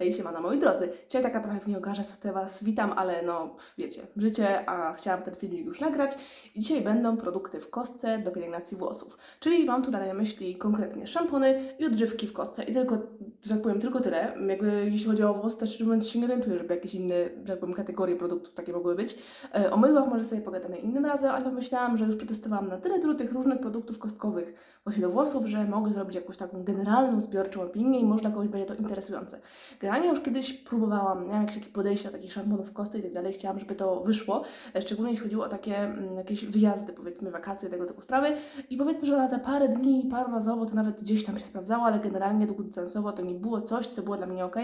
Hej, siemano moi drodzy. Dzisiaj taka trochę w nieogarze sobie Was witam, ale no wiecie, życie, a chciałam ten filmik już nagrać. I dzisiaj będą produkty w kostce do pielęgnacji włosów. Czyli mam tutaj na myśli konkretnie szampony i odżywki w kostce. I tylko, że tak powiem, tylko tyle. Jakby jeśli chodzi o włosy, szczerze mówiąc się nie orientuję, żeby jakieś inne, że tak powiem, kategorie produktów takie mogły być. E, O mydłach może sobie pogadamy innym razem, ale pomyślałam, że już przetestowałam na tyle dużo tych różnych produktów kostkowych właśnie do włosów, że mogę zrobić jakąś taką generalną, zbiorczą opinię i może kogoś będzie to interesujące. Generalnie już kiedyś próbowałam, miałam jakieś takie podejście do takich szamponów w kostce i tak dalej, chciałam, żeby to wyszło, e, szczególnie jeśli chodziło o takie mm, jakieś wyjazdy, powiedzmy wakacje, tego typu sprawy. I powiedzmy, że na te parę dni, parorazowo to nawet gdzieś tam się sprawdzało, ale generalnie długodystansowo to nie było coś, co było dla mnie ok,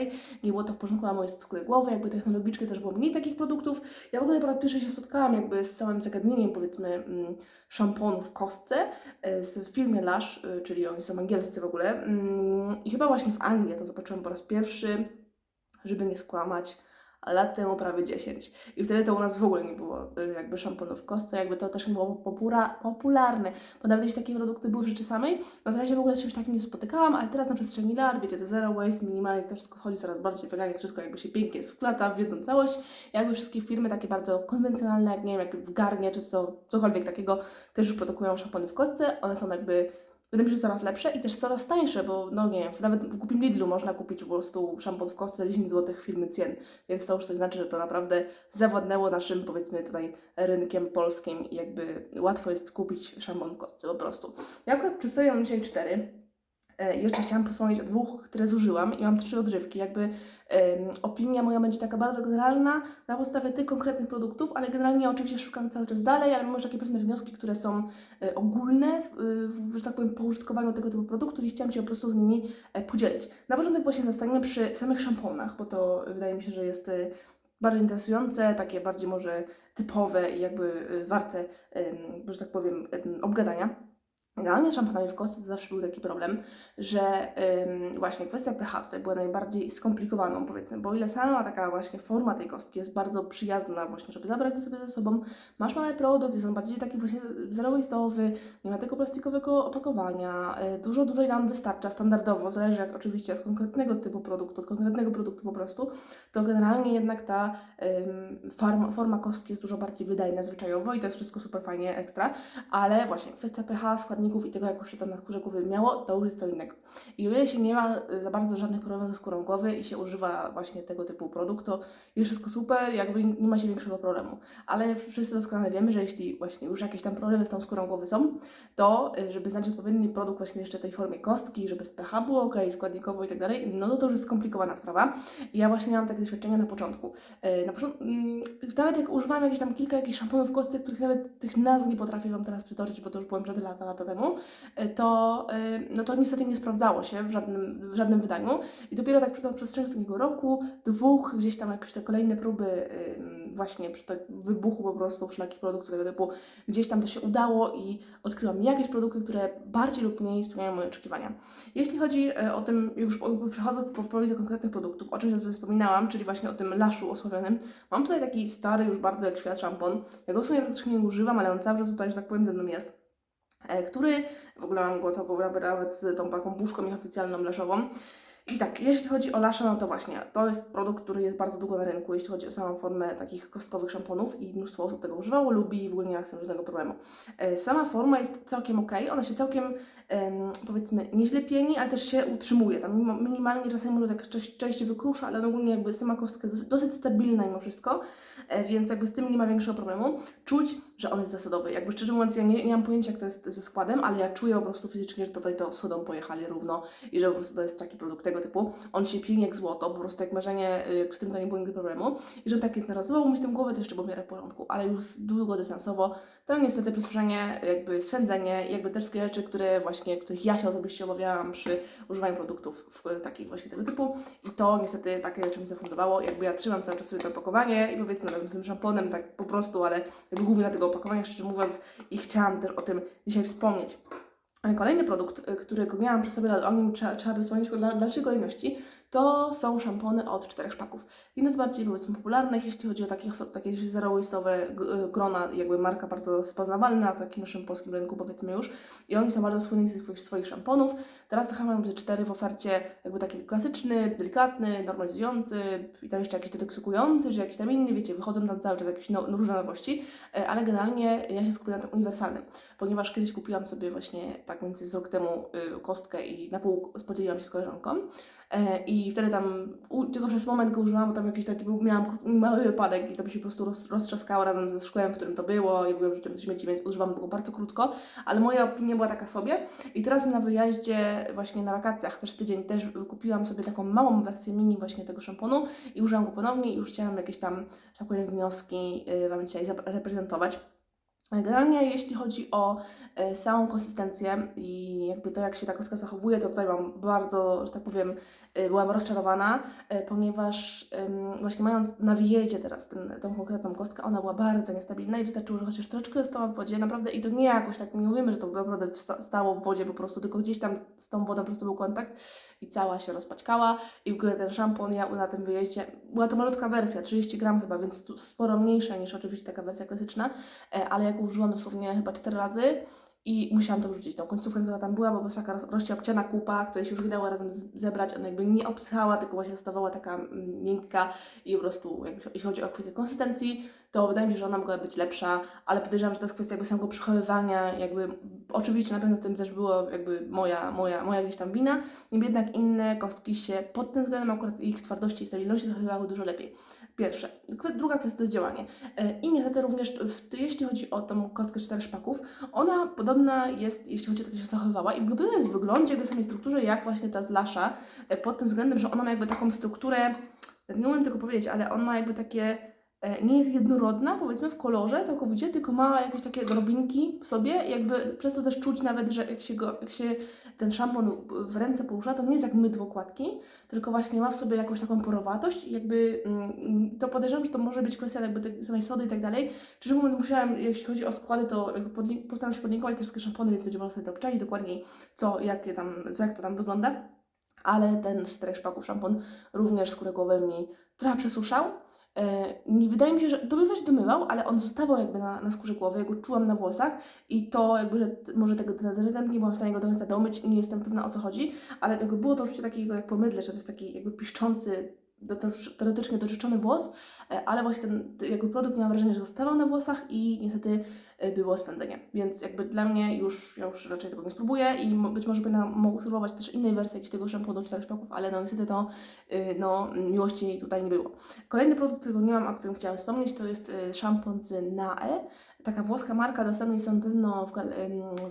nie było to w porządku na mojej skórze głowy, jakby technologicznie też było mniej takich produktów. Ja w ogóle po raz pierwszy się spotkałam jakby z całym zagadnieniem, powiedzmy, mm, szamponu w kostce e, z- filmie Lush, e, czyli oni są angielscy w ogóle mm, i chyba właśnie w Anglii ja to zobaczyłam po raz pierwszy, żeby nie skłamać, lat temu prawie 10. I wtedy to u nas w ogóle nie było y, jakby szamponu w kostce, jakby to też nie było popura, popularne, bo nawet jeśli takie produkty były w rzeczy samej, no to ja się w ogóle z czymś takim nie spotykałam, ale teraz na przestrzeni lat, wiecie, to zero waste, minimalizm, to wszystko chodzi coraz bardziej weganie, wszystko jakby się pięknie wplata w jedną całość. Jakby wszystkie firmy takie bardzo konwencjonalne, jak nie wiem, jak w Garnie czy co, cokolwiek takiego, też już produkują szampony w kostce, one są jakby wydaje mi się, coraz lepsze i też coraz tańsze, bo no nie wiem, nawet w głupim Lidlu można kupić po prostu szampon w kostce za 10 zł firmy Cien, więc to już coś znaczy, że to naprawdę zawładnęło naszym, powiedzmy tutaj, rynkiem polskim i jakby łatwo jest kupić szampon w kostce po prostu. Ja akurat przystojam dzisiaj 4, E, jeszcze chciałam posłonić o dwóch, które zużyłam i mam trzy odżywki. Jakby um, opinia moja będzie taka bardzo generalna na podstawie tych konkretnych produktów, ale generalnie oczywiście szukam cały czas dalej, ale mam takie pewne wnioski, które są e, ogólne, w, w, że tak powiem, po użytkowaniu tego typu produktów i chciałam się po prostu z nimi e, podzielić. Na początek właśnie zostaniemy przy samych szamponach, bo to wydaje mi się, że jest e, bardziej interesujące, takie bardziej może typowe i jakby e, warte, e, że tak powiem, e, obgadania. Generalnie z szamponami w kostce to zawsze był taki problem, że ym, właśnie kwestia pH tutaj była najbardziej skomplikowaną powiedzmy, bo ile sama taka właśnie forma tej kostki jest bardzo przyjazna właśnie, żeby zabrać to sobie ze sobą, masz mały produkt, jest on bardziej taki właśnie zero-waste'owy, nie ma tego plastikowego opakowania, y, dużo, dużo nam wystarcza standardowo, zależy jak oczywiście od konkretnego typu produktu, od konkretnego produktu po prostu, to generalnie jednak ta ym, forma, forma kostki jest dużo bardziej wydajna zwyczajowo i to jest wszystko super fajnie, ekstra, ale właśnie kwestia pH, składników i tego, jak już się to na skórze głowy miało, to już jest co innego. I o ile się nie ma y, za bardzo żadnych problemów ze skórą głowy i się używa właśnie tego typu produkt, to jest wszystko super, jakby nie ma się większego problemu. Ale wszyscy doskonale wiemy, że jeśli właśnie już jakieś tam problemy z tą skórą głowy są, to y, żeby znaleźć odpowiedni produkt właśnie jeszcze tej formie kostki, żeby z pH było ok, składnikowo i tak dalej, no to to już jest skomplikowana sprawa. I ja właśnie miałam takie doświadczenia na początku. Y, Na początku, mm, nawet jak używałam jakieś tam kilka jakichś szamponów w kostce, których nawet tych nazw nie potrafię Wam teraz przytoczyć, bo to już byłem przed lata, lata temu, y, to, y, no to niestety nie sprawdzało się w żadnym, w żadnym wydaniu. I dopiero tak tą przestrzeni takiego roku, dwóch, gdzieś tam jakieś te kolejne próby właśnie przy tak wybuchu po prostu wszelakich produktów tego typu, gdzieś tam to się udało i odkryłam jakieś produkty, które bardziej lub mniej spełniają moje oczekiwania. Jeśli chodzi e, o tym, już przechodzę po powoli do konkretnych produktów, o czym sobie wspominałam, czyli właśnie o tym laszu osławionym, mam tutaj taki stary już bardzo jak świat szampon. Ja go w sumie nie używam, ale on cały czas tutaj, że tak powiem, ze mną jest e, który w ogóle mam go całkowicie nawet z tą taką puszką nieoficjalną leszową. I tak, jeśli chodzi o Lasha, no to właśnie, to jest produkt, który jest bardzo długo na rynku, jeśli chodzi o samą formę takich kostkowych szamponów i mnóstwo osób tego używało, lubi i w ogóle nie ma z tym żadnego problemu. E, Sama forma jest całkiem ok, ona się całkiem, em, powiedzmy, nieźle pieni, ale też się utrzymuje. Tam minimalnie czasami może tak część- częściej wykrusza, ale ogólnie jakby sama kostka jest dosyć stabilna mimo wszystko, e, więc jakby z tym nie ma większego problemu. Czuć, że on jest zasadowy. Jakby szczerze mówiąc, ja nie, nie mam pojęcia, jak to jest ze składem, ale ja czuję po prostu fizycznie, że tutaj to sodą pojechali równo i że po prostu to jest taki produkt tego typu. On się pieni jak złoto, po prostu jak marzenie, y, z tym to nie było nigdy problemu. I żeby tak jednorazowo umyć tę głowę, to jeszcze było miarę w porządku, ale już długodystansowo to niestety posłuszenie, jakby swędzenie, jakby też takie rzeczy, które właśnie, których ja się osobiście obawiałam przy używaniu produktów w takich właśnie tego typu i to niestety takie rzeczy mi zafundowało. Jakby ja trzymam cały czas sobie to opakowanie i powiedzmy razem z tym szamponem, tak po prostu, ale jakby głównie na tego opakowania, szczerze mówiąc, i chciałam też o tym dzisiaj wspomnieć. Kolejny produkt, y, którego miałam przy sobie, ale o nim trzeba, trzeba by wspomnieć w dal- dalszej kolejności, to są szampony od czterech szpaków. Jedne z bardziej powiedzmy popularnych, jeśli chodzi o takie, takie zero waste'owe g- grona, jakby marka bardzo rozpoznawalna na takim naszym polskim rynku powiedzmy już. I oni są bardzo słynni z tych swoich, swoich szamponów. Teraz mają te cztery w ofercie, jakby taki klasyczny, delikatny, normalizujący i tam jeszcze jakiś detoksykujący, czy jakiś tam inny, wiecie, wychodzą tam cały czas jakieś no, różne nowości, e, ale generalnie ja się skupiam na tym uniwersalnym, ponieważ kiedyś kupiłam sobie właśnie tak z rok temu y, kostkę i na pół podzieliłam się z koleżanką e, i wtedy tam, tylko przez moment go użyłam, bo tam jakiś taki był, miałam mały wypadek i to mi się po prostu roz, roztrzaskało razem ze szkłem, w którym to było i w ogóle wrzuciłam do śmieci, więc używam tego bardzo krótko, ale moja opinia była taka sobie i teraz na wyjeździe właśnie na wakacjach też tydzień też kupiłam sobie taką małą wersję mini właśnie tego szamponu i użyłam go ponownie i już chciałam jakieś tam, że tak powiem, wnioski y, Wam dzisiaj zaprezentować. Generalnie jeśli chodzi o e, samą konsystencję i jakby to, jak się ta kostka zachowuje, to tutaj mam bardzo, że tak powiem, e, byłam rozczarowana, e, ponieważ właśnie mając na wyjeździe teraz ten, tą konkretną kostkę, ona była bardzo niestabilna i wystarczyło, że chociaż troszeczkę została w wodzie, naprawdę i to nie jakoś tak, nie mówimy, że to naprawdę stało w wodzie po prostu, tylko gdzieś tam z tą wodą po prostu był kontakt i cała się rozpaćkała i w ogóle ten szampon ja na tym wyjeździe, była to malutka wersja, 30 gram chyba, więc sporo mniejsza niż oczywiście taka wersja klasyczna, E, ale jak użyłam dosłownie chyba cztery razy i musiałam to wrzucić. Tą końcówkę, która tam była, bo była taka roz- rozciapciana kupa, której się już nie dało razem zebrać, ona jakby nie obsychała, tylko właśnie zostawała taka mm, miękka i po prostu, jeśli chodzi o kwestię konsystencji, to wydaje mi się, że ona mogła być lepsza, ale podejrzewam, że to jest kwestia jakby samego przechowywania, jakby oczywiście na pewno w tym też było jakby moja, moja, moja gdzieś tam wina, niemniej jednak inne kostki się pod tym względem akurat ich twardości i stabilności zachowywały dużo lepiej. Pierwsze. Druga kwestia to jest działanie. E, I niestety również, w, jeśli chodzi o tą kostkę czterech szpaków, ona podobna jest, jeśli chodzi o to, jak się zachowywała i ogóle jest w wyglądzie, jakby w samej strukturze, jak właśnie ta z Lasza, e, pod tym względem, że ona ma jakby taką strukturę, nie umiem tego powiedzieć, ale on ma jakby takie, nie jest jednorodna, powiedzmy, w kolorze całkowicie, tylko ma jakieś takie drobinki w sobie, jakby przez to też czuć nawet, że jak się, go, jak się ten szampon w ręce porusza, to nie jest jak mydło kładki, tylko właśnie ma w sobie jakąś taką porowatość jakby mm, to podejrzewam, że to może być kwestia jakby tej samej sody i tak dalej. Szczerze mówiąc, musiałam, jeśli chodzi o składy, to postaram się podlinkować te wszystkie szampony, więc będzie można sobie to obczaić dokładniej, co, jakie tam, co, jak to tam wygląda. Ale ten z czterech szpaków szampon również skórę głowy mi trochę przesuszał. E, nie wydaje mi się, że domywać domywał, ale on zostawał jakby na, na skórze głowy, ja go czułam na włosach i to jakby, że może tego detergent nie byłam w stanie go do końca domyć nie jestem pewna o co chodzi, ale jakby było to uczucie takiego jak po mydle, że to jest taki jakby piszczący, teoretycznie doczyczony włos, e, ale właśnie ten jakby produkt miałam wrażenie, że zostawał na włosach i niestety było spędzenie. Więc jakby dla mnie już, ja już raczej tego nie spróbuję i być może będę mogła spróbować też innej wersji jakiegoś tego szamponu czterech szpaków, ale no niestety to y, no, miłości tutaj nie było. Kolejny produkt, którego nie mam, o którym chciałam wspomnieć, to jest y, szampon z Nae. Taka włoska marka, dostępny jest pewno w,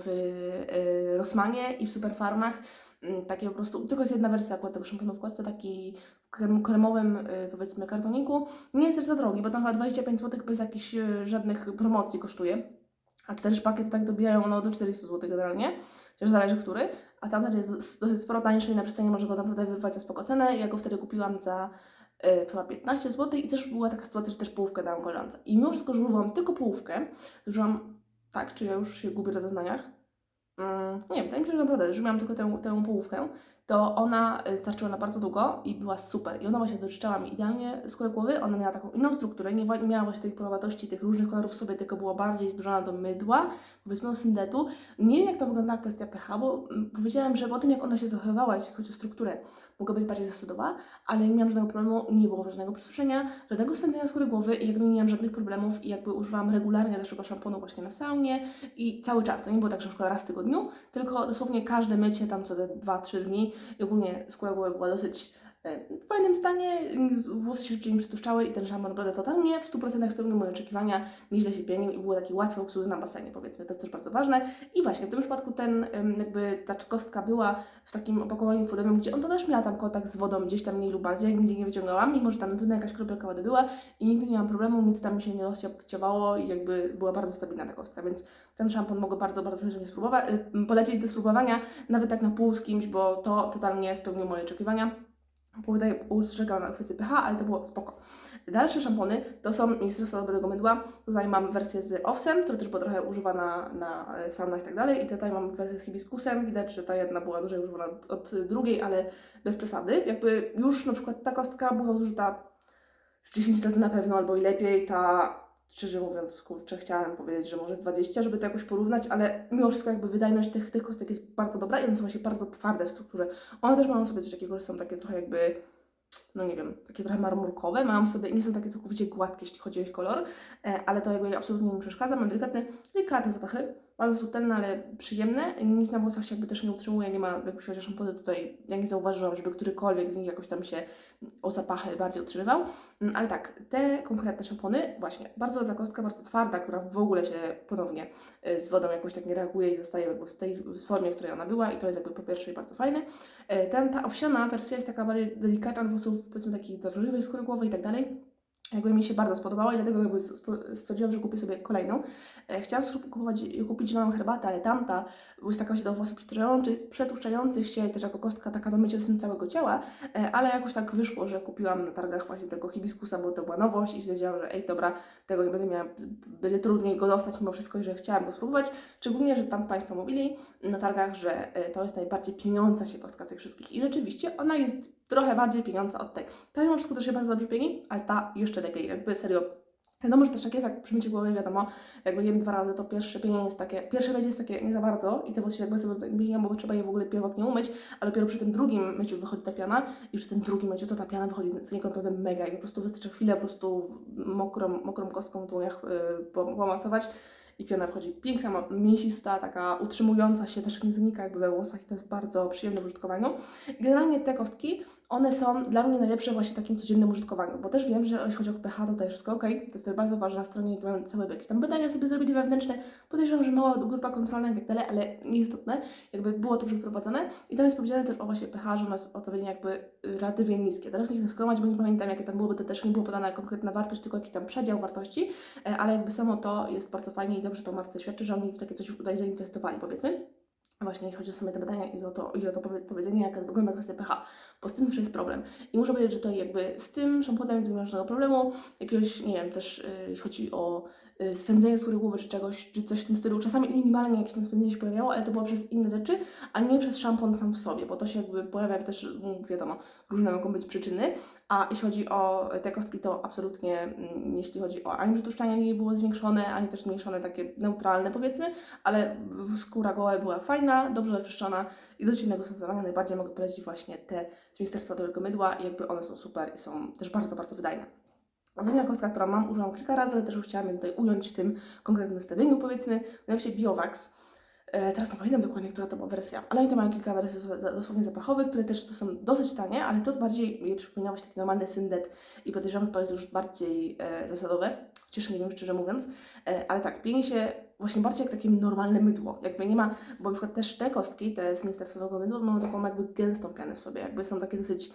w y, Rossmanie i w Superfarmach. Ym, Takie po prostu, tylko jest jedna wersja akurat tego szamponu w kostce, taki kremowym powiedzmy kartoniku. Nie jest też za drogi, bo tam chyba 25 zł bez jakichś żadnych promocji kosztuje. A cztery szpaki to tak dobijają no, do 400 zł generalnie, chociaż zależy który. A tamten jest dos- dosyć sporo tańszy i na przecenie może go naprawdę wyrwać za spoko cenę. Ja go wtedy kupiłam za y, chyba 15 zł i też była taka sytuacja, że też połówkę dałam koleżance. I mimo wszystko, że używam tylko połówkę, użyłam, tak, czy ja już się gubię w zeznaniach? Mm, nie, wydaje mi się, że naprawdę, że miałam tylko tę, tę połówkę, to ona y, starczyła na bardzo długo i była super. I ona właśnie doczyczała mi idealnie skórę głowy, ona miała taką inną strukturę, nie miała właśnie tej porowatości, tych różnych kolorów w sobie, tylko była bardziej zbliżona do mydła, powiedzmy do syndetu. Nie wiem, jak to wyglądała kwestia pH, bo mm, powiedziałam, że po tym, jak ona się zachowywała, jeśli chodzi o strukturę, mogła być bardziej zasadowa, ale nie miałam żadnego problemu, nie było żadnego przesuszenia, żadnego swędzenia skóry głowy i jakby nie miałam żadnych problemów i jakby używałam regularnie naszego szamponu właśnie na saunie i cały czas. To nie było tak, że na przykład raz w tygodniu, tylko dosłownie każde mycie tam co te 2-3 dni i ogólnie skóra głowy była dosyć w fajnym stanie, włosy się mi przytłuszczały i ten szampon naprawdę totalnie w 100% spełnił moje oczekiwania, nieźle się pienił i było taki łatwy obsługi na basenie powiedzmy, to jest też bardzo ważne. I właśnie w tym przypadku ten jakby ta kostka była w takim opakowaniu foliowym, gdzie ona też miała tam kontakt z wodą gdzieś tam mniej lub bardziej, nigdzie nie wyciągałam, mimo że tam na pewno jakaś kropelka wody była i nigdy nie miałam problemu, nic tam mi się nie rozciabało i jakby była bardzo stabilna ta kostka, więc ten szampon mogę bardzo, bardzo serdecznie spróbować, polecić do spróbowania, nawet tak na pół z kimś, bo to totalnie spełniło moje oczekiwania. Tutaj ustrzegał na kwestię pH, ale to było spoko. Dalsze szampony to są Ministerstwo Dobrego Mydła. Tutaj mam wersję z owsem, która też była trochę używana na e, saunach i tak dalej. I tutaj mam wersję z hibiskusem. Widać, że ta jedna była dłużej używana od, od drugiej, ale bez przesady. Jakby już na przykład ta kostka była zużyta z 10 razy na pewno, albo i lepiej. Ta, szczerze mówiąc, kurczę, chciałam powiedzieć, że może z 20, żeby to jakoś porównać, ale mimo wszystko jakby wydajność tych, tych kostek jest bardzo dobra i one są właśnie bardzo twarde w strukturze. One też mają sobie coś takiego, że są takie trochę jakby no nie wiem, takie trochę marmurkowe, mają sobie, nie są takie całkowicie gładkie, jeśli chodzi o ich kolor, e, ale to jakby absolutnie nie mi przeszkadza, mam delikatne, delikatne zapachy, bardzo subtelne, ale przyjemne, nic na włosach się jakby też nie utrzymuje, nie ma, jak chodzi o szampony tutaj, ja nie zauważyłam, żeby którykolwiek z nich jakoś tam się o zapachy bardziej utrzymywał, Mm, ale tak, te konkretne szampony, właśnie, bardzo dobra kostka, bardzo twarda, która w ogóle się ponownie e, z wodą jakoś tak nie reaguje i zostaje jakby w tej formie, w której ona była i to jest jakby po pierwsze bardzo fajne. E, Ten, ta owsiana wersja jest taka bardziej delikatna włosów, powiedzmy takiej wrażliwej skóry głowy i tak dalej. Jakby mi się bardzo spodobała i dlatego jakby stwierdziłam, że kupię sobie kolejną. E, Chciałam kupować, kupić zieloną herbatę, ale tamta taka się do włosów przetłuszczających, się, też jako kostka taka do mycia z całego ciała, e, ale jakoś tak wyszło, że kupiłam na targach właśnie tego hibiskusa, bo to była nowość i stwierdziłam, że ej dobra, tego nie będę miała, będzie trudniej go dostać mimo wszystko i że chciałam go spróbować. Szczególnie, że tam Państwo mówili na targach, że e, to jest najbardziej pieniąca się kostka tych wszystkich i rzeczywiście ona jest trochę bardziej pieniądza od tej. Ta mimo wszystko też się bardzo dobrze pieni, ale ta jeszcze lepiej, jakby serio. Wiadomo, że też tak jest, jak przy myciu głowy, wiadomo, jakby jem dwa razy, to pierwsze pienienie jest takie, pierwsze będzie jest takie nie za bardzo i te włosy się jakby za bardzo pienią, bo trzeba je w ogóle pierwotnie umyć, ale dopiero przy tym drugim myciu wychodzi ta piana i przy tym drugim myciu to ta piana wychodzi z niego naprawdę mega i po prostu wystarczy chwilę po prostu mokrą, mokrą kostką w dłoniach yy, pom- pomasować i piana wchodzi piękna, mięsista, taka utrzymująca się, też nie znika jakby we włosach i to jest bardzo przyjemne w użytkowaniu. Generalnie te kostki, one są dla mnie najlepsze właśnie w takim codziennym użytkowaniu, bo też wiem, że jeśli chodzi o pH, to tutaj wszystko ok, to jest też bardzo ważne na stronie, gdzie mamy całe jakieś tam badania sobie zrobili wewnętrzne, podejrzewam, że mała grupa kontrolna i tak dalej, ale nieistotne, jakby było to przeprowadzone i tam jest powiedziane też o właśnie pH, że ono jest odpowiednio jakby relatywnie niskie. Teraz nie chcę skłamać, bo nie pamiętam jakie tam było, bo to też nie było podana konkretna wartość, tylko jaki tam przedział wartości, e, ale jakby samo to jest bardzo fajnie i dobrze to marce świadczy, że oni w takie coś tutaj zainwestowali, powiedzmy. Właśnie jeśli chodzi o same te badania i o to, i o to powie- powiedzenie, jak wygląda kwestia pH, bo z tym też jest problem. I muszę powiedzieć, że tutaj jakby z tym szamponem nie ma żadnego problemu, jakiegoś, nie wiem, też y, jeśli chodzi o y, swędzenie skóry głowy czy czegoś, czy coś w tym stylu, czasami minimalnie jakieś tam swędzenie się pojawiało, ale to było przez inne rzeczy, a nie przez szampon sam w sobie, bo to się jakby pojawia też, mm, wiadomo, różne mogą być przyczyny, a jeśli chodzi o te kostki, to absolutnie, mm, jeśli chodzi o ani przetłuszczanie nie było zwiększone, ani też zmniejszone takie neutralne powiedzmy, ale skóra goła była fajna, dobrze oczyszczona i do codziennego stosowania najbardziej mogę polecić właśnie te z Ministerstwa Dobrego Mydła jakby one są super i są też bardzo, bardzo wydajne. Ostatnia kostka, którą mam, użyłam kilka razy, ale też chciałam tutaj ująć w tym konkretnym zestawieniu, powiedzmy, nazywa się Biovax. E, teraz nie pamiętam dokładnie, która to była wersja, ale oni to mają kilka wersji dosłownie zapachowych, które też to są dosyć tanie, ale to bardziej je przypominało się taki normalny syndet i podejrzewam, że to jest już bardziej e, zasadowe, chociaż nie wiem szczerze mówiąc, e, ale tak, pieni się właśnie bardziej jak takie normalne mydło, jakby nie ma, bo na przykład też te kostki, te z Ministerstwa Mydła mają taką jakby gęstą pianę w sobie, jakby są takie dosyć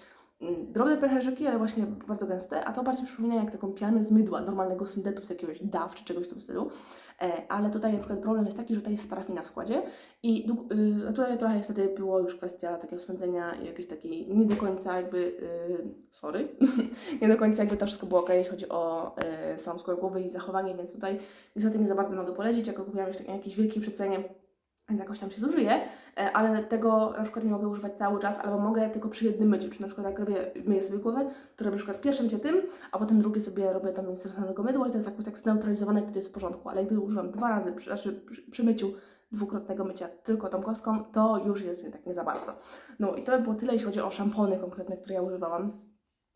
drobne pęcherzyki, ale właśnie bardzo gęste, a to bardziej przypomina jak taką pianę z mydła, normalnego syntetu z jakiegoś DAW czy czegoś w tym stylu. E, ale tutaj na przykład problem jest taki, że tutaj jest parafina w składzie i y, tutaj trochę niestety było już kwestia takiego swędzenia i jakiejś takiej nie do końca jakby, y, sorry, nie do końca jakby to wszystko było ok, jeśli chodzi o y, samą skórę głowy i zachowanie, więc tutaj niestety nie za bardzo mogę polecić, jako kupiłam już takie jakieś wielkiej przecenie, więc jakoś tam się zużyje, ale tego na przykład nie mogę używać cały czas, albo mogę tylko przy jednym myciu, czy na przykład jak robię, myję sobie głowę, to robię na przykład pierwsze mycie tym, a potem drugie sobie robię tam ministerstwowego mydła i to jest jakoś tak zneutralizowane, wtedy jest w porządku, ale gdy używam dwa razy, przy, znaczy przy, przy myciu dwukrotnego mycia tylko tą kostką, to już jest nie tak nie za bardzo. No i to by było tyle, jeśli chodzi o szampony konkretne, które ja używałam.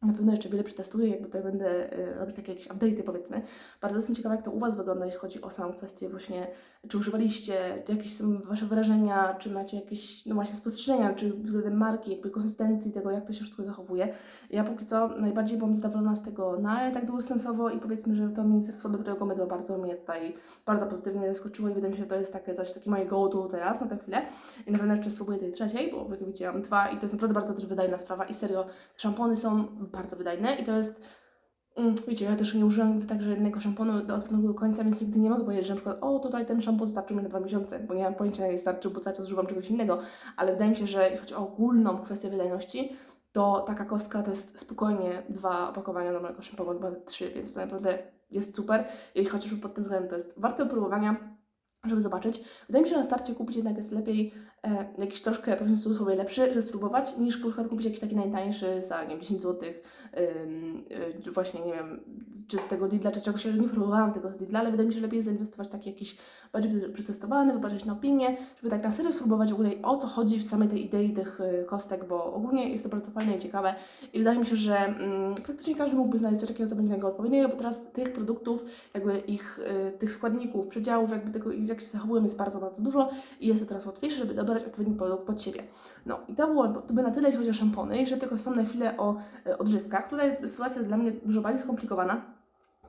Na pewno jeszcze wiele przetestuję, jakby tutaj będę y, robić takie jakieś update'y powiedzmy. Bardzo jestem ciekawa, jak to u Was wygląda, jeśli chodzi o samą kwestię właśnie, czy używaliście, jakieś są Wasze wrażenia, czy macie jakieś, no właśnie spostrzeżenia, czy względem marki, jakby konsystencji tego, jak to się wszystko zachowuje. Ja póki co najbardziej byłam zadowolona z tego na tak długosensowo i powiedzmy, że to Ministerstwo Dobrego Mydła bardzo mnie tutaj, bardzo pozytywnie zaskoczyło i wydaje mi się, że to jest takie coś, takie moje go-to teraz na tę chwilę. I na pewno jeszcze spróbuję tej trzeciej, bo jak widzicie mam dwa i to jest naprawdę bardzo też wydajna sprawa i serio, szampony są bardzo wydajne i to jest Mm, Wiecie, ja też nie użyłam nigdy tak, że jednego szamponu do, końca, więc nigdy nie mogę powiedzieć, że na przykład o, tutaj ten szampon starczył mi na dwa miesiące, bo nie mam pojęcia, jak starczył, bo cały czas używam czegoś innego, ale wydaje mi się, że jeśli chodzi o ogólną kwestię wydajności, to taka kostka to jest spokojnie dwa opakowania normalnego szamponu, chyba trzy, więc to naprawdę jest super. I chociażby pod tym względem to jest warte próbowania, żeby zobaczyć. Wydaje mi się, że na starcie kupić jednak jest lepiej e, jakiś troszkę, powiedzmy w cudzysłowie, lepszy, spróbować, niż na przykład kupić jakiś taki najtańszy za, nie wiem, 10 zł, y, właśnie, nie wiem, czy z tego Lidla, czy czegoś, ja nie próbowałam tego z Lidla, ale wydaje mi się, że lepiej zainwestować w taki jakiś bardziej przetestowany, popatrzeć na opinie, żeby tak na serio spróbować w ogóle o co chodzi w samej tej idei tych y, kostek, bo ogólnie jest to bardzo fajne i ciekawe i wydaje mi się, że mm, praktycznie każdy mógłby znaleźć coś takiego, co będzie niego odpowiedniego, bo teraz tych produktów, jakby ich, y, tych składników, przedziałów, jakby tego, jak się zachowują jest bardzo, bardzo dużo i jest to teraz łatwiejsze, żeby dobrać odpowiedni produkt pod siebie. No i to to by na tyle, jeśli chodzi o szampony. Jeszcze tylko wspomnę na chwilę o y, odżywkach. Tutaj sytuacja jest dla mnie dużo bardziej skomplikowana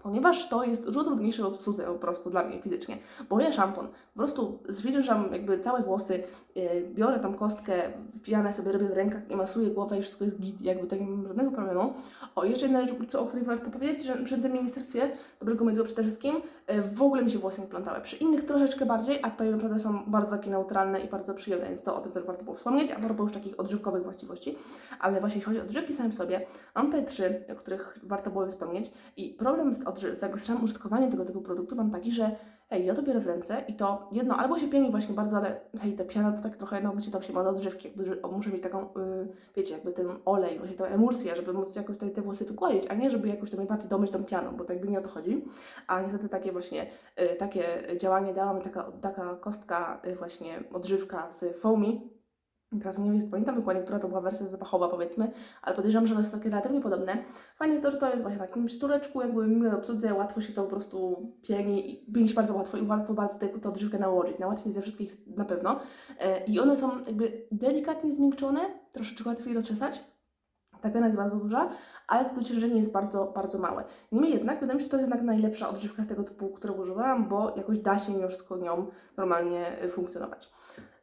ponieważ to jest dużo trudniejsze w obsłudze po prostu dla mnie fizycznie. Bo ja szampon, po prostu zwilżam jakby całe włosy, yy, biorę tą kostkę, wpijane sobie robię w rękach i masuję głowę i wszystko jest git, jakby tak nie mam żadnego problemu. O, jeszcze jedna rzecz, co, o której warto powiedzieć, że przy tym ministerstwie dobrego mydła przede wszystkim w ogóle mi się włosy nie plątały. Przy innych troszeczkę bardziej, a tutaj naprawdę są bardzo takie neutralne i bardzo przyjemne, więc to o tym też warto było wspomnieć, a propos już takich odżywkowych właściwości. Ale właśnie jeśli chodzi o odżywki same w sobie, mam tutaj trzy, o których warto było wspomnieć i problem z, odży- z samym użytkowaniem tego typu produktu mam taki, że hej, ja to biorę w ręce i to jedno albo się pieni właśnie bardzo, ale hej, ta piana to tak trochę, no wiecie, tam się ma do odżywki, jakby, muszę mieć taką, yy, wiecie, jakby ten olej, właśnie tą emulsję, żeby móc jakoś tutaj te włosy wykłalić, a nie żeby jakoś to najbardziej domyć tą pianą, bo tak by nie o to chodzi. A niestety takie właśnie, yy, takie działanie dała mi taka, taka kostka, yy, właśnie odżywka z foamy, Teraz nie pamiętam dokładnie, która to była wersja zapachowa, powiedzmy, ale podejrzewam, że one są takie relatywnie podobne. Fajne jest to, że to jest właśnie takim sztureczku, jakby miłej obsłudze, łatwo się to po prostu pieni pienić bardzo łatwo i łatwo bardzo tę odżywkę nałożyć, najłatwiej ze wszystkich na pewno. E, I one są jakby delikatnie zmiękczone, troszeczkę łatwiej rozczesać. Ta piana jest bardzo duża, ale to dociążenie jest bardzo, bardzo małe. Niemniej jednak, wydaje mi się, że to jest jednak najlepsza odżywka z tego typu, którą używałam, bo jakoś da się mimo wszystko nią normalnie y, funkcjonować.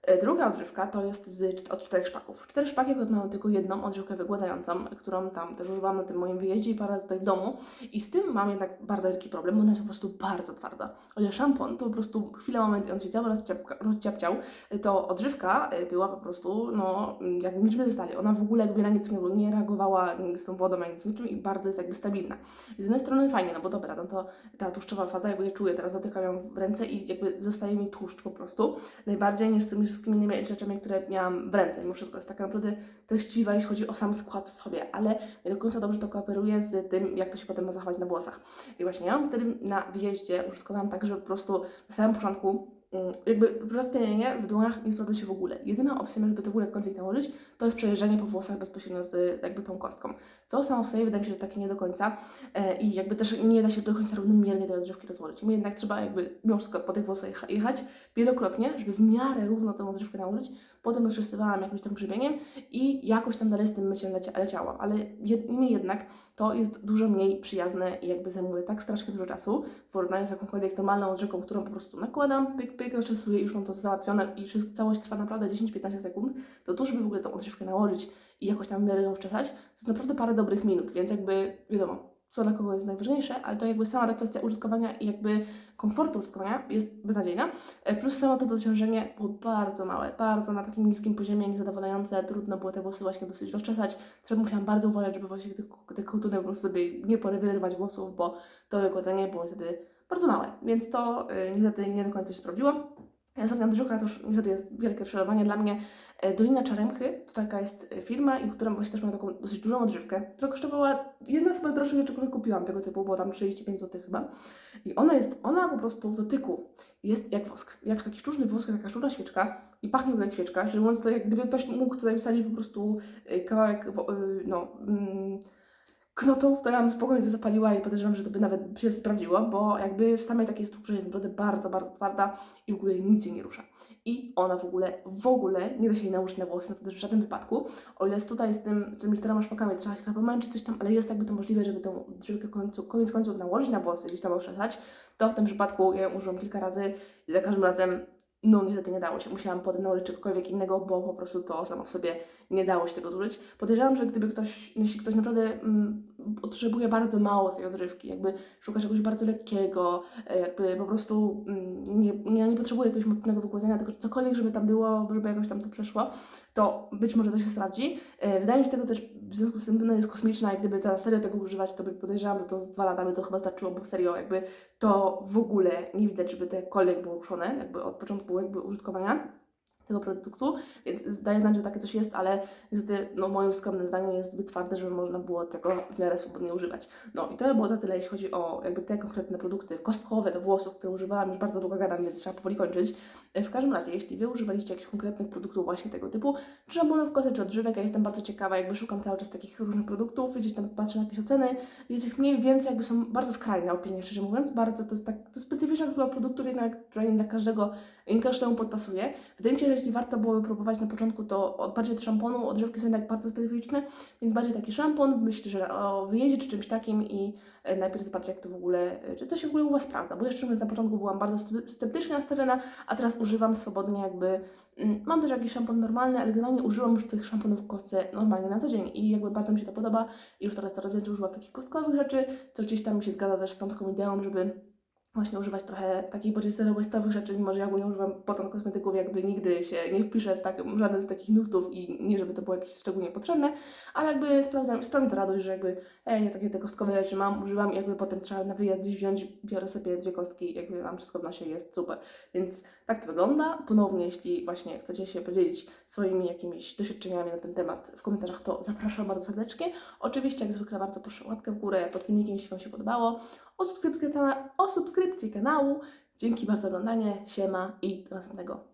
E, Druga odżywka to jest z, od czterech szpaków. Cztery szpaki akurat mają tylko jedną odżywkę wygładzającą, którą tam też używam na tym moim wyjeździe i parę razy tutaj w domu. I z tym mam jednak bardzo wielki problem, bo ona jest po prostu bardzo twarda. Ile szampon to po prostu chwilę, moment on się cały rozciapka- rozciapciał, to odżywka y, była po prostu, no, jakby niczym ze stali. Ona w ogóle jakby na nic nie, reagowała z tą wodą, ani z niczym i bardzo jest jakby stabilna. I z jednej strony fajnie, no bo dobra, no to ta tłuszczowa faza, jakby je czuję, teraz dotykam ją w ręce i jakby zostaje mi tłuszcz po prostu. Najbardziej niż z tymi wszystkimi innymi rzeczami, które miałam w ręce. Mimo wszystko jest taka naprawdę treściwa, jeśli chodzi o sam skład w sobie, ale nie do końca dobrze to kooperuje z tym, jak to się potem ma zachować na włosach. I właśnie ja wtedy na wyjeździe użytkowałam tak, że po prostu na samym początku mm, jakby rozpienienie w dłoniach nie sprawdza się w ogóle. Jedyna opcja, żeby to w ogóle jakkolwiek nałożyć, to jest przejeżdżanie po włosach bezpośrednio z jakby tą kostką. Co samo w sobie wydaje mi się, że takie nie do końca e, i jakby też nie da się do końca równomiernie tej odżywki rozłożyć. My jednak trzeba jakby mimo wszystko po tych włosach jecha- jechać wielokrotnie, żeby w miarę równo tą odżywkę nałożyć. Potem rozczesywałam jakimś tam grzebieniem i jakoś tam dalej z tym myciem lecia-. Ale niemniej jednak to jest dużo mniej przyjazne i jakby zajmuje tak strasznie dużo czasu w porównaniu z jakąkolwiek normalną odżywką, którą po prostu nakładam, pyk, pyk, rozczesuję już mam to załatwione i wszystko, całość trwa naprawdę 10-15 sekund, to tu, żeby w ogóle tą odżywkę nałożyć i jakoś tam w miarę ją wczesać, to jest naprawdę parę dobrych minut, więc jakby wiadomo, co dla kogo jest najważniejsze, ale to jakby sama ta kwestia użytkowania i jakby komfortu użytkowania jest beznadziejna, E, plus samo to dociążenie było bardzo małe, bardzo na takim niskim poziomie, niezadowalające, trudno było te włosy właśnie dosyć rozczesać, też musiałam bardzo uważać, żeby właśnie te, te kołtuny po prostu sobie nie porywać włosów, bo to wygładzenie było wtedy bardzo małe, więc to y, niestety nie do końca się sprawdziło. Ostatnia odżywka to już niestety jest wielkie przelewanie dla mnie. E, Dolina Czaremchy to taka jest e, firma, i która właśnie też ma taką dosyć dużą odżywkę, która kosztowała jedna z droższych rzeczy, które kupiłam tego typu, było tam 35 zł chyba. I ona jest, ona po prostu w dotyku jest jak wosk, jak taki sztuczny wosk, taka sztuczna świeczka i pachnie jak świeczka, że mówiąc to jak gdyby ktoś mógł tutaj wsadzić po prostu e, kawałek, no, mm, knotą, to ja bym spokojnie to zapaliła i podejrzewam, że to by nawet się sprawdziło, bo jakby w samej takiej strukturze jest naprawdę bardzo, bardzo twarda i w ogóle nic jej nie rusza. I ona w ogóle, w ogóle nie da się jej nałożyć na włosy, naprawdę w żadnym wypadku. O ile tutaj z tym, z tymi czterema szpakami trzeba się trochę pomęczyć, coś tam, ale jest jakby to możliwe, żeby tą drzewkę końcu, koniec końców nałożyć na włosy, gdzieś tam okrzesać, to w tym przypadku ja ją użyłam kilka razy i za każdym razem no niestety nie dało się. Musiałam potem czegokolwiek innego, bo po prostu to samo w sobie nie dało się tego zużyć. Podejrzewam, że gdyby ktoś, jeśli ktoś naprawdę mm, potrzebuję bardzo mało tej odżywki, jakby szuka czegoś bardzo lekkiego, e, jakby po prostu mm, nie, nie, nie potrzebuję jakiegoś mocnego wygładzenia, tylko cokolwiek, żeby tam było, żeby jakoś tam to przeszło, to być może to się sprawdzi. E, Wydaje mi się tego też w związku z tym no, jest kosmiczna, jak gdyby ta serio tego używać, to by podejrzewam, że to z dwa lata by to chyba starczyło, bo serio jakby to w ogóle nie widać, żeby to jakkolwiek było ruszone, jakby od początku jakby użytkowania tego produktu, więc zdaję znać, że takie coś jest, ale niestety, no moim skromnym zdaniem jest zbyt twarde, żeby można było tego w miarę swobodnie używać. No i to by było na tyle, jeśli chodzi o jakby te konkretne produkty kostkowe do włosów, które używałam, już bardzo długo gadam, więc trzeba powoli kończyć. W każdym razie, jeśli Wy używaliście jakichś konkretnych produktów właśnie tego typu, czy szamponów koty, czy odżywek, ja jestem bardzo ciekawa, jakby szukam cały czas takich różnych produktów, gdzieś tam patrzę na jakieś oceny, jest ich mniej więcej, jakby są bardzo skrajne opinie, szczerze mówiąc, bardzo to jest tak, to specyficzna grupa produktów, która nie dla każdego, nie każdemu podpasuje. Wydaje mi się, że jeśli warto byłoby próbować na początku, to bardziej od szamponu, odżywki są jednak bardzo specyficzne, więc bardziej taki szampon, myślę, że o wyjeździe czy czymś takim i e, najpierw zobaczyć, jak to w ogóle, e, czy to się w ogóle u Was sprawdza, bo jeszcze na początku byłam bardzo scepty- sceptycznie nastawiona, a teraz używam swobodnie jakby, mm, mam też jakiś szampon normalny, ale generalnie użyłam już tych szamponów w kostce normalnie na co dzień i jakby bardzo mi się to podoba i już teraz coraz więcej używam takich kostkowych rzeczy, co gdzieś tam mi się zgadza też z tą taką ideą, żeby właśnie używać trochę takich bardziej zero waste'owych rzeczy, mimo że ja ogólnie używam potem kosmetyków, jakby nigdy się nie wpiszę w tak, żaden z takich nurtów i nie, żeby to było jakieś szczególnie potrzebne, ale jakby sprawdzam, sprawia mi to radość, że jakby ja takie te kostkowe rzeczy mam, używam i jakby potem trzeba na wyjazd gdzieś wziąć, biorę sobie dwie kostki, jakby mam wszystko w nosie, jest super. Więc tak to wygląda. Ponownie, jeśli właśnie chcecie się podzielić swoimi jakimiś doświadczeniami na ten temat w komentarzach, to zapraszam bardzo serdecznie. Oczywiście, jak zwykle, bardzo proszę łapkę w górę pod filmikiem, jeśli Wam się podobało, o o subskrypcję kanału. Dzięki bardzo za oglądanie, siema i do następnego.